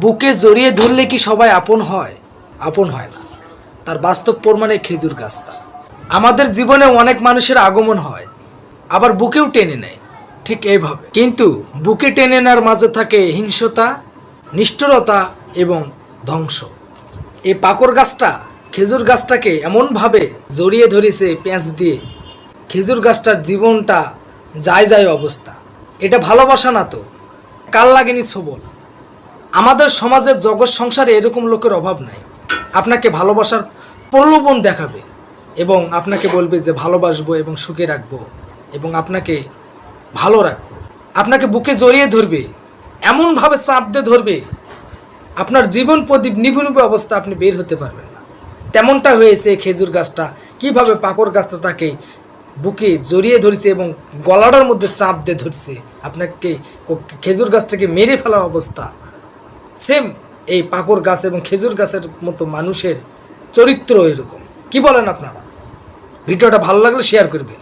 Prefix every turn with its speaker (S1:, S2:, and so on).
S1: বুকে জড়িয়ে ধরলে কি সবাই আপন হয়? আপন হয় না। তার বাস্তব প্রমাণে খেজুর গাছটা। আমাদের জীবনে অনেক মানুষের আগমন হয়, আবার বুকেও টেনে নেয়, ঠিক এইভাবে। কিন্তু বুকে টেনে নেওয়ার মাঝে থাকে হিংসতা, নিষ্ঠুরতা এবং ধ্বংস। এই পাকর গাছটা, খেজুর গাছটাকে এমনভাবে জড়িয়ে ধরেছে পেঁচ দিয়ে, খেজুর গাছটার জীবনটা যায় যায় অবস্থা। এটা ভালোবাসা না তো? কাল লাগেনি সবল আমাদের সমাজের জগৎ সংসারে এরকম লোকের অভাব নাই। আপনাকে ভালোবাসার প্রলোভন দেখাবে এবং আপনাকে বলবে যে ভালোবাসবো এবং সুখে রাখব এবং আপনাকে ভালো রাখব। আপনাকে বুকে জড়িয়ে ধরবে, এমনভাবে চাপ দিয়ে ধরবে, আপনার জীবন প্রদীপ নিভু নিভু অবস্থা আপনি বের হতে পারবেন না। তেমনটা হয়েছে খেজুর গাছটা, কীভাবে পাকর গাছটাকে বুকে জড়িয়ে ধরেছে এবং গলাটার মধ্যে চাপ দিয়ে ধরছে। আপনাকে খেজুর গাছটাকে মেরে ফেলার অবস্থা। সেম এই পাকর গাছ এবং খেজুর গাছের মতো মানুষের চরিত্র এরকম। কি বলেন আপনারা? ভিডিওটা ভালো লাগলে শেয়ার করবেন।